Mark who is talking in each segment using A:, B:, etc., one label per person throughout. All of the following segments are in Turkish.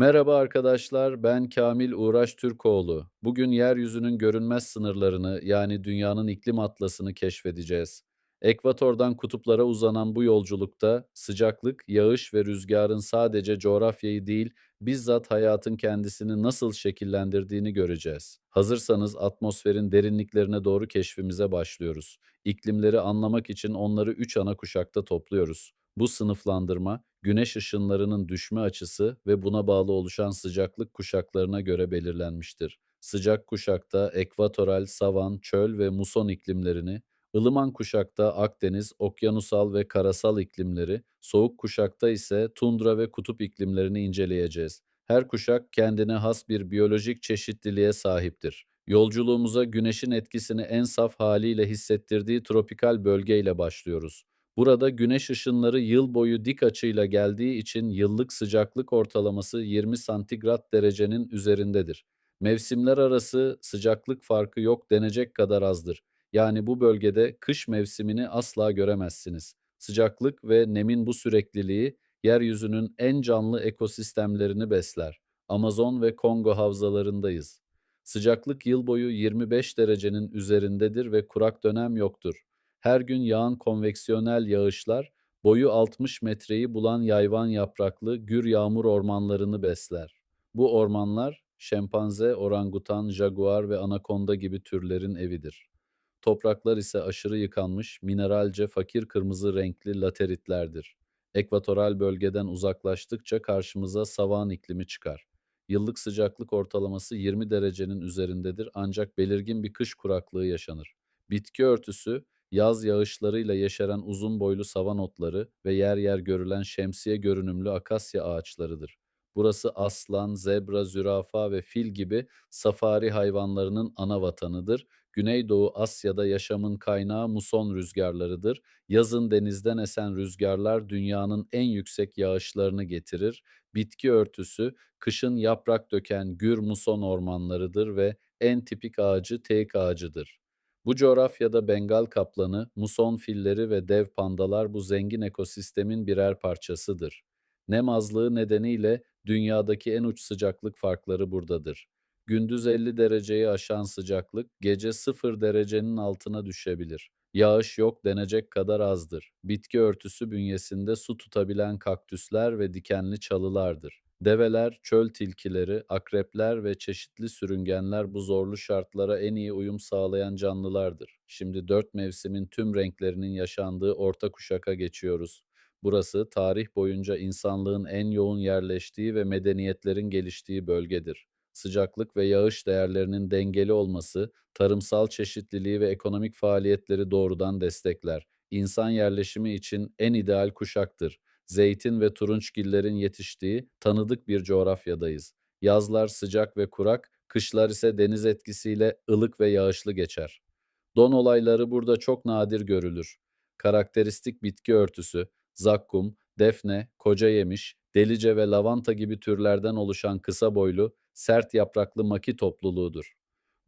A: Merhaba arkadaşlar, ben Kamil Uğraş Türkoğlu. Bugün yeryüzünün görünmez sınırlarını, yani dünyanın iklim atlasını keşfedeceğiz. Ekvatordan kutuplara uzanan bu yolculukta sıcaklık, yağış ve rüzgarın sadece coğrafyayı değil, bizzat hayatın kendisini nasıl şekillendirdiğini göreceğiz. Hazırsanız atmosferin derinliklerine doğru keşfimize başlıyoruz. İklimleri anlamak için onları üç ana kuşakta topluyoruz. Bu sınıflandırma, güneş ışınlarının düşme açısı ve buna bağlı oluşan sıcaklık kuşaklarına göre belirlenmiştir. Sıcak kuşakta ekvatoral, savan, çöl ve muson iklimlerini, ılıman kuşakta Akdeniz, okyanusal ve karasal iklimleri, soğuk kuşakta ise tundra ve kutup iklimlerini inceleyeceğiz. Her kuşak kendine has bir biyolojik çeşitliliğe sahiptir. Yolculuğumuza güneşin etkisini en saf haliyle hissettirdiği tropikal bölgeyle başlıyoruz. Burada güneş ışınları yıl boyu dik açıyla geldiği için yıllık sıcaklık ortalaması 20 santigrat derecenin üzerindedir. Mevsimler arası sıcaklık farkı yok denecek kadar azdır. Yani bu bölgede kış mevsimini asla göremezsiniz. Sıcaklık ve nemin bu sürekliliği yeryüzünün en canlı ekosistemlerini besler. Amazon ve Kongo havzalarındayız. Sıcaklık yıl boyu 25 derecenin üzerindedir ve kurak dönem yoktur. Her gün yağan konveksiyonel yağışlar, boyu 60 metreyi bulan yayvan yapraklı gür yağmur ormanlarını besler. Bu ormanlar, şempanze, orangutan, jaguar ve anakonda gibi türlerin evidir. Topraklar ise aşırı yıkanmış, mineralce fakir kırmızı renkli lateritlerdir. Ekvatoral bölgeden uzaklaştıkça karşımıza savan iklimi çıkar. Yıllık sıcaklık ortalaması 20 derecenin üzerindedir ancak belirgin bir kış kuraklığı yaşanır. Bitki örtüsü, yaz yağışlarıyla yeşeren uzun boylu savan otları ve yer yer görülen şemsiye görünümlü akasya ağaçlarıdır. Burası aslan, zebra, zürafa ve fil gibi safari hayvanlarının ana vatanıdır. Güneydoğu Asya'da yaşamın kaynağı muson rüzgarlarıdır. Yazın denizden esen rüzgarlar dünyanın en yüksek yağışlarını getirir. Bitki örtüsü kışın yaprak döken gür muson ormanlarıdır ve en tipik ağacı teak ağacıdır. Bu coğrafyada Bengal kaplanı, muson filleri ve dev pandalar bu zengin ekosistemin birer parçasıdır. Nem azlığı nedeniyle dünyadaki en uç sıcaklık farkları buradadır. Gündüz 50 dereceyi aşan sıcaklık gece 0 derecenin altına düşebilir. Yağış yok denecek kadar azdır. Bitki örtüsü bünyesinde su tutabilen kaktüsler ve dikenli çalılardır. Develer, çöl tilkileri, akrepler ve çeşitli sürüngenler bu zorlu şartlara en iyi uyum sağlayan canlılardır. Şimdi dört mevsimin tüm renklerinin yaşandığı orta kuşaka geçiyoruz. Burası tarih boyunca insanlığın en yoğun yerleştiği ve medeniyetlerin geliştiği bölgedir. Sıcaklık ve yağış değerlerinin dengeli olması, tarımsal çeşitliliği ve ekonomik faaliyetleri doğrudan destekler. İnsan yerleşimi için en ideal kuşaktır. Zeytin ve turunçgillerin yetiştiği tanıdık bir coğrafyadayız. Yazlar sıcak ve kurak, kışlar ise deniz etkisiyle ılık ve yağışlı geçer. Don olayları burada çok nadir görülür. Karakteristik bitki örtüsü, zakkum, defne, koca yemiş, delice ve lavanta gibi türlerden oluşan kısa boylu, sert yapraklı maki topluluğudur.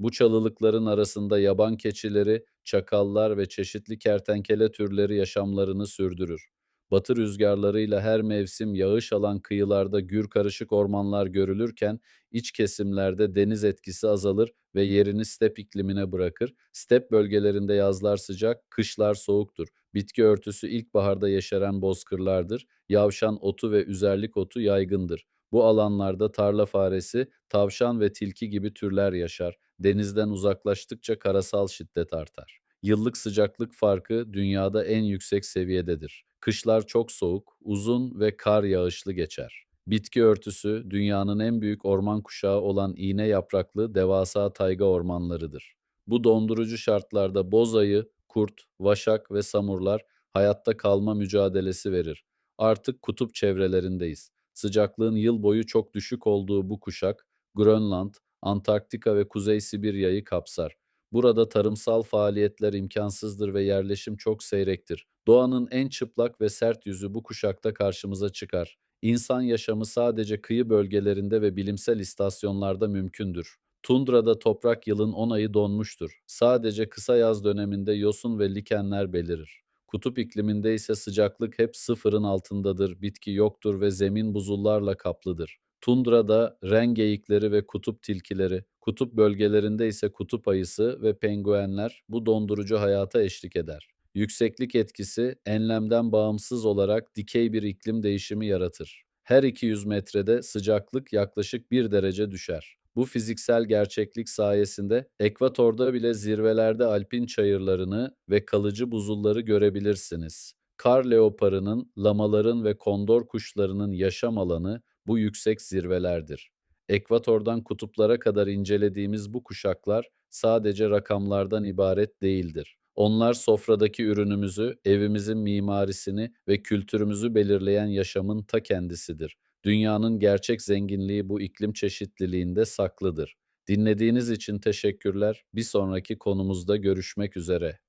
A: Bu çalılıkların arasında yaban keçileri, çakallar ve çeşitli kertenkele türleri yaşamlarını sürdürür. Batı rüzgarlarıyla her mevsim yağış alan kıyılarda gür karışık ormanlar görülürken iç kesimlerde deniz etkisi azalır ve yerini step iklimine bırakır. Step bölgelerinde yazlar sıcak, kışlar soğuktur. Bitki örtüsü ilkbaharda yeşeren bozkırlardır. Yavşan otu ve üzerlik otu yaygındır. Bu alanlarda tarla faresi, tavşan ve tilki gibi türler yaşar. Denizden uzaklaştıkça karasal şiddet artar. Yıllık sıcaklık farkı dünyada en yüksek seviyededir. Kışlar çok soğuk, uzun ve kar yağışlı geçer. Bitki örtüsü dünyanın en büyük orman kuşağı olan iğne yapraklı devasa tayga ormanlarıdır. Bu dondurucu şartlarda bozayı, kurt, vaşak ve samurlar hayatta kalma mücadelesi verir. Artık kutup çevrelerindeyiz. Sıcaklığın yıl boyu çok düşük olduğu bu kuşak, Grönland, Antarktika ve Kuzey Sibirya'yı kapsar. Burada tarımsal faaliyetler imkansızdır ve yerleşim çok seyrektir. Doğanın en çıplak ve sert yüzü bu kuşakta karşımıza çıkar. İnsan yaşamı sadece kıyı bölgelerinde ve bilimsel istasyonlarda mümkündür. Tundrada toprak yılın 10 ayı donmuştur. Sadece kısa yaz döneminde yosun ve likenler belirir. Kutup ikliminde ise sıcaklık hep sıfırın altındadır, bitki yoktur ve zemin buzullarla kaplıdır. Tundrada ren geyikleri ve kutup tilkileri, kutup bölgelerinde ise kutup ayısı ve penguenler bu dondurucu hayata eşlik eder. Yükseklik etkisi enlemden bağımsız olarak dikey bir iklim değişimi yaratır. Her 200 metrede sıcaklık yaklaşık 1 derece düşer. Bu fiziksel gerçeklik sayesinde ekvatorda bile zirvelerde alpin çayırlarını ve kalıcı buzulları görebilirsiniz. Kar leoparının, lamaların ve kondor kuşlarının yaşam alanı bu yüksek zirvelerdir. Ekvatordan kutuplara kadar incelediğimiz bu kuşaklar sadece rakamlardan ibaret değildir. Onlar sofradaki ürünümüzü, evimizin mimarisini ve kültürümüzü belirleyen yaşamın ta kendisidir. Dünyanın gerçek zenginliği bu iklim çeşitliliğinde saklıdır. Dinlediğiniz için teşekkürler. Bir sonraki konumuzda görüşmek üzere.